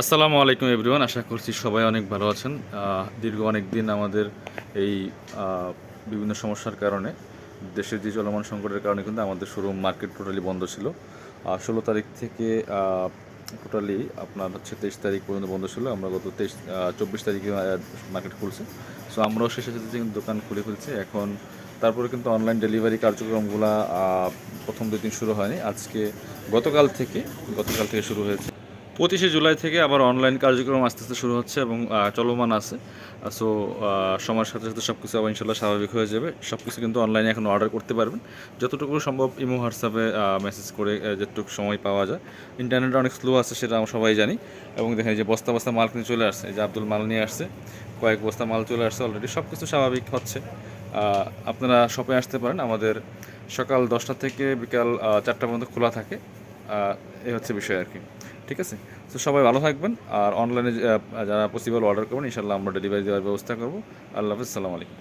আসসালামু আলাইকুম এভরিওয়ান আশা করছি সবাই অনেক ভালো আছেন। দীর্ঘ অনেক দিন আমাদের এই বিভিন্ন সমস্যার কারণে, দেশের যে চলমান সংকটের কারণে কিন্তু আমাদের শোরুম মার্কেট টোটালি বন্ধ ছিল। ষোলো তারিখ থেকে টোটালি আপনার হচ্ছে তেইশ তারিখ পর্যন্ত বন্ধ ছিল। আমরা গত তেইশ চব্বিশ তারিখে মার্কেট খুলছে। সো আমরাও শেষে শেষে কিন্তু দোকান খুলে ফেলছি। এখন তারপরে কিন্তু অনলাইন ডেলিভারি কার্যক্রমগুলো প্রথম দুই দিন শুরু হয়নি। আজকে গতকাল থেকে গতকাল থেকে শুরু হয়েছে। পঁচিশে জুলাই থেকে আবার অনলাইন কার্যক্রম আস্তে আস্তে শুরু হচ্ছে এবং চলমান আছে। সো সময়ের সাথে সাথে সব কিছু আবার ইনশাল্লাহ স্বাভাবিক হয়ে যাবে। সব কিছু কিন্তু অনলাইনে এখন অর্ডার করতে পারবেন। যতটুকু সম্ভব ইমো হোয়াটসঅ্যাপে মেসেজ করে যেটুকু সময় পাওয়া যায়। ইন্টারনেট অনেক স্লো আছে সেটা আমরা সবাই জানি। এবং দেখেন যে বস্তা বস্তা মাল কিন্তু চলে আসছে। যে আব্দুল মাল নিয়ে আসছে, কয়েক বস্তা মাল চলে আসছে অলরেডি সব কিছু স্বাভাবিক হচ্ছে। আপনারা শপে আসতে পারেন। আমাদের সকাল দশটা থেকে বিকাল চারটা পর্যন্ত খোলা থাকে। এই হচ্ছে বিষয় আর কি। ঠিক আছে? তো সবাই ভালো থাকবেন আর অনলাইনে যারা পসিবল অর্ডার করবেন ইনশাল্লাহ আমরা ডেলিভারি দেওয়ার ব্যবস্থা করব। আল্লাহ হাফিজ, সালাম আলাইকুম।